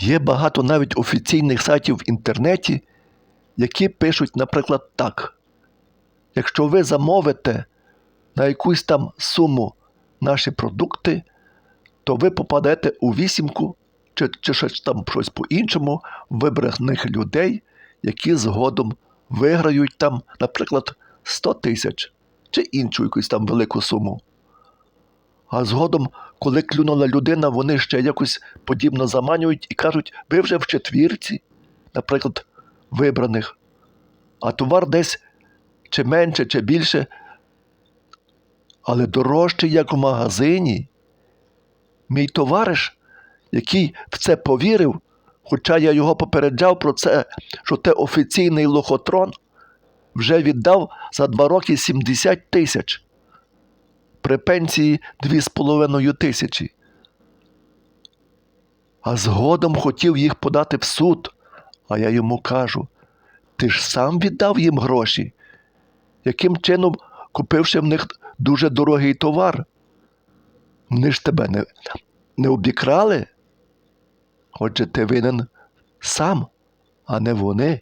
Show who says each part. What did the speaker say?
Speaker 1: Є багато навіть офіційних сайтів в інтернеті, які пишуть, наприклад, так. Якщо ви замовите на якусь там суму наші продукти, то ви попадете у вісімку чи, чи щось там щось по-іншому вибраних людей, які згодом виграють там, наприклад, 100 тисяч чи іншу якусь там велику суму. А згодом, коли клюнула людина, вони ще якось подібно заманюють і кажуть, ви вже в четвірці, наприклад, вибраних, а товар десь чи менше, чи більше, але дорожчий, як в магазині. Мій товариш, який в це повірив, хоча я його попереджав про це, що це офіційний лохотрон, вже віддав за два роки 70 тисяч при пенсії 2,5 тисячі. А згодом хотів їх подати в суд, а я йому кажу: ти ж сам віддав їм гроші, яким чином купивши в них дуже дорогий товар. Вони ж тебе не, не обікрали. Отже, ти винен сам, а не вони.